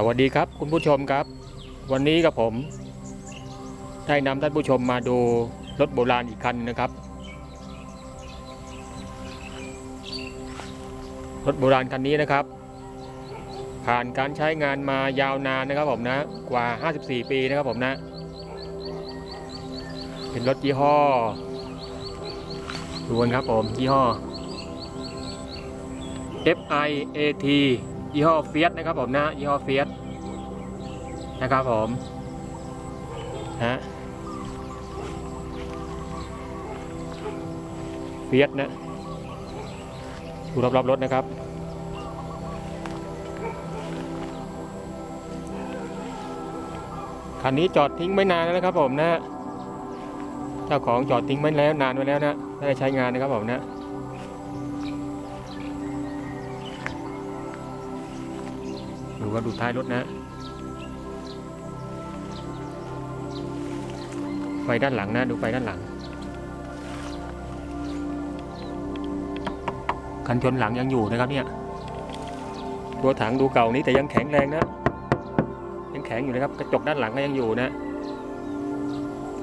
สวัสดีครับคุณผู้ชมครับ วันนี้กับผมได้นำท่านผู้ชมมาดูรถโบราณอีกคันนะครับ รถโบราณคันนี้นะครับ ผ่านการใช้งานมายาวนานนะครับผมนะกว่า 54 ปีนะครับผมนะ เป็นรถยี่ห้อดูกันครับผมยี่ห้อ FI AT ยี่ห้อเฟียสนะครับผมนะยี่ห้อเฟียสนะครับผมนะเฟียสนะดูรอบๆรถนะครับคันนี้จอดทิ้งไม่นานแล้วนะครับผมนะเจ้าของจอดทิ้งไม่แล้วนานไว้แล้วนะไม่ได้ใช้งานนะครับผมนะ ดูก็ดูท้ายรถนะ ไฟด้านหลังนะ ดูไฟด้านหลัง คันชนหลังยังอยู่นะครับเนี่ย ตัวถังดูเก่านี้แต่ยังแข็งแรงนะ ยังแข็งอยู่นะครับ กระจกด้านหลังก็ยังอยู่นะ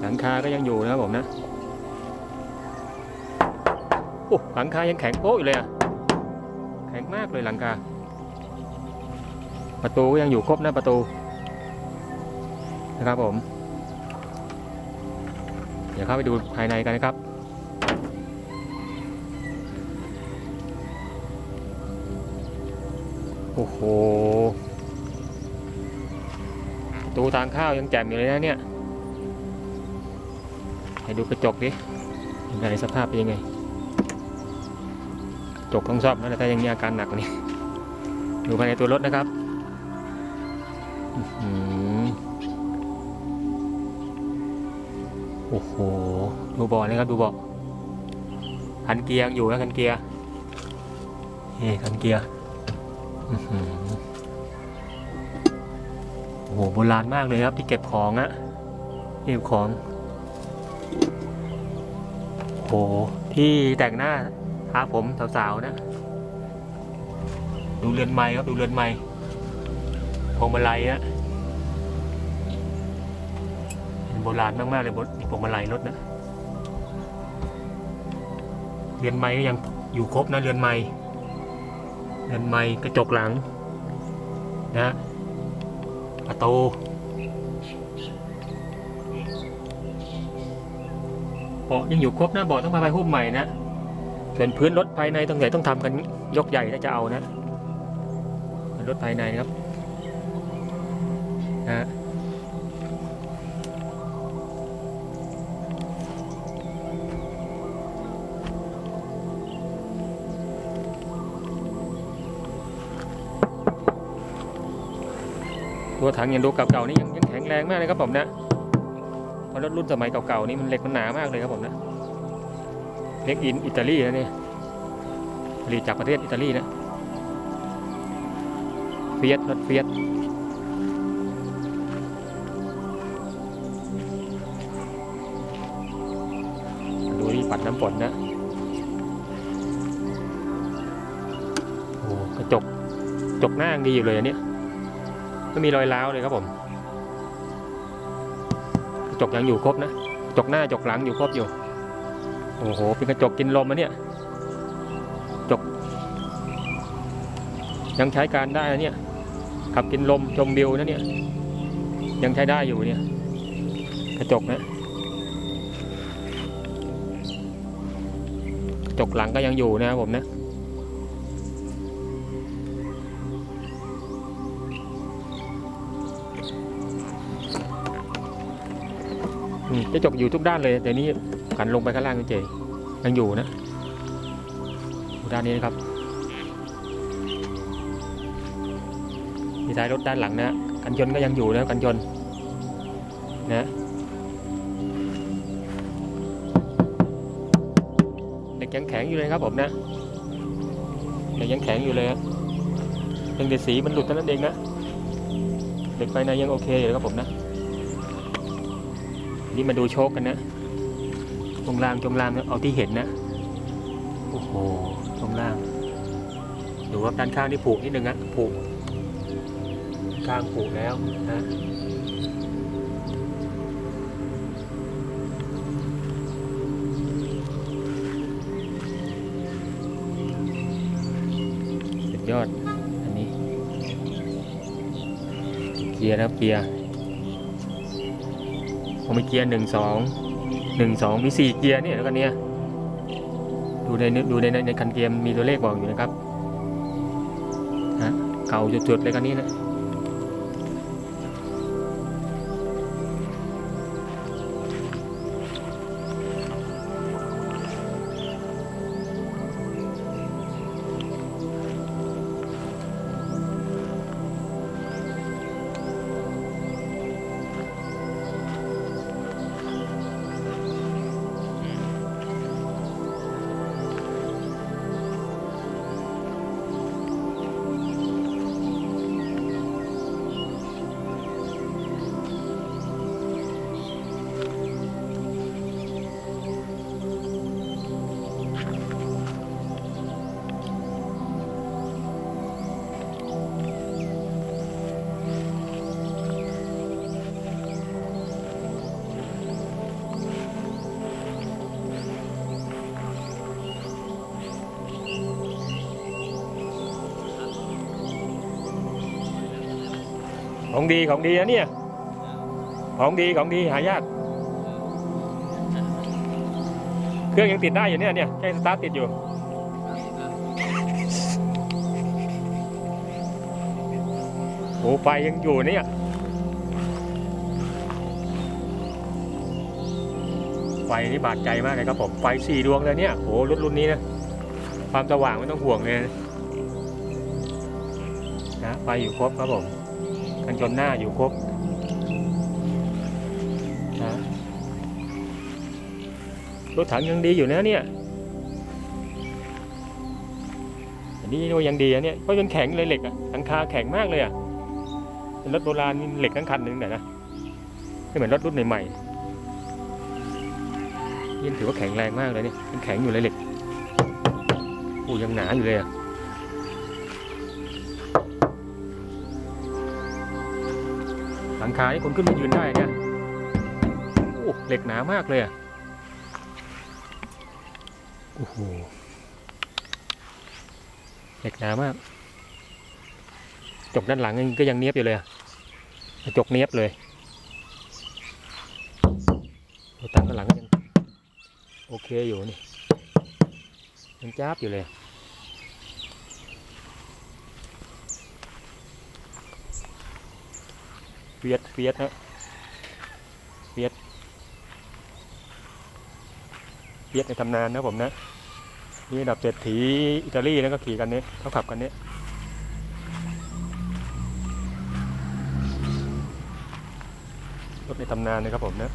หลังคาก็ยังอยู่นะครับผมนะ โอ้หลังคายังแข็งโป๊ะอยู่เลยอะแข็งมากเลยหลังคา ประตูก็ยังอยู่ครบนะประตูนะครับผม เดี๋ยวเข้าไปดูภายในกันนะครับ โอ้โหประตูทางข้าวยังแจ่มอยู่เลยนะเนี่ย ให้ดูกระจกดิยังไงสภาพเป็นยังไงกระจกต้องซ่อมนะแต่ยังมีอาการหนักกว่านี้ ดูภายในตัวรถนะครับ โอ้โห ดูเบาะนะครับ ดูเบาะคันเกียร์อยู่นะคันเกียร์เฮ้คันเกียร์โอ้โหโบราณมากเลยครับที่เก็บของอะเก็บของโอ้โหที่แต่งหน้าทาผมสาวๆนะ ดูเรือนไม้ครับ ดูเรือนไม้ พวงมาลัยอะเป็นโบราณมากๆเลยบนพวงมาลัยรถนะเรือนไม้ก็ยังอยู่ครบนะเรือนไม้เรือนไม้กระจกหลังนะประตูเบาะยังอยู่ครบนะเบาะต้องมาไปหุ้มใหม่นะส่วนพื้นรถภายในตรงไหนต้องทำกันยกใหญ่ถ้าจะเอานะรถภายในครับ ฮะตัวถังยังดูเก่าๆนี่ยังยังแข็งแรงมากเลยครับผมนะเพราะรถรุ่นสมัยเก่าๆนี่มันเหล็กมันหนามากเลยครับผมนะเล็กอินอิตาลีนะเนี่ยผลิตจากประเทศอิตาลีนะเฟียสรถเฟียสำฝนนะโอ้กระจกกระจกหน้าดีอยู่เลยอันเนี่ยไม่มีรอยร้าวเลยครับผม กระจกยังอยู่ครบนะกระจกหน้ากระจกหลังอยู่ครบอยู่ โอ้โห เป็นกระจกกินลมนะเนี่ยกระจก ยังใช้การได้นะเนี่ยขับกินลมชมวิวนะเนี่ย ยังใช้ได้อยู่เนี่ย กระจกนะ กหลังก็ยังอยู่นะครับผมนะอืมกระจกอยู่ทุกด้านเลยแต่นี้หันลงไปข้างล่างเฉยยังอยู่นะด้านนี้นะครับทีท้ายรถด้านหลังนะกันชนก็ยังอยู่นะกันชนนะ ด็กยังแข็งอยู่เลยครับผมนะเด็กยังแข็งอยู่เลยฮะเพียงแต่สีมันหลุดเท่านั้นเองนะเด็กภายในยังโอเคอยู่ครับผมนะนี่มาดูโชคกันนะตรงล่างจงล่างนะเอาที่เห็นนะโอ้โหตรงล่างดูว่าด้านข้างที่ผูกนิดนึงนะผูกข้างผูกแล้วนะ กียร์นะครับเกียร์ผมมีเกียร์หนึ่งสองหนึ่งสองมีสี่เกียร์เนี่ยแล้วกันเนี่ยดูในดูในในคันเกียร์มีตัวเลขบอกอยู่นะครับฮะเก่าจุดๆเลยกันนี้นะ ของดีของดีนะเนี่ย ของดีของดีหายาก เครื่องยังติดได้อยู่เนี่ยเนี่ยแค่สตาร์ทติดอยู่โอ้ไฟยังอยู่เนี่ยไฟนี่บาดใจมากเลยครับผมไฟสี่ดวงเลยเนี่ยโอ้รถรุ่นนี้นะความสว่างไม่ต้องห่วงเลยนะไฟอยู่ครบครับผม กันชนหน้าอยู่ครบนะรถถังยังดีอยู่นะเนี่ยอันนี้ยังดีอะเนี่ยเพราะมันแข็งเลยเหล็กอะหลังคาแข็งมากเลยอะเป็นรถโบราณเหล็กทั้งคันหนึ่งแต่นะไม่เหมือนรถรุ่นใหม่ๆนี่ถือว่าแข็งแรงมากเลยเนี่ยยังแข็งอยู่เลยเหล็กโอ้ยังหนาอยู่เลยอะ ลังคานี่คนขึ้นมายืนได้เนี่ยโอ้เหล็กหนามากเลยอะโอ้โหเหล็กหนามากจกด้านหลังก็ยังเนียบอยู่เลยอะกระจกเนียบเลยตัวตั้งด้านหลังก็ยังโอเคอยู่นี่ยังจ้าบอยู่เลย ฟียดเฟียดนะเฟียดเฟียดในตำนานนะผมนะนี่ดับเศรษฐีอิตาลีนะก็ขี่กันนี้เขาขับกันนี้รถในตำนานนะครับผมนะ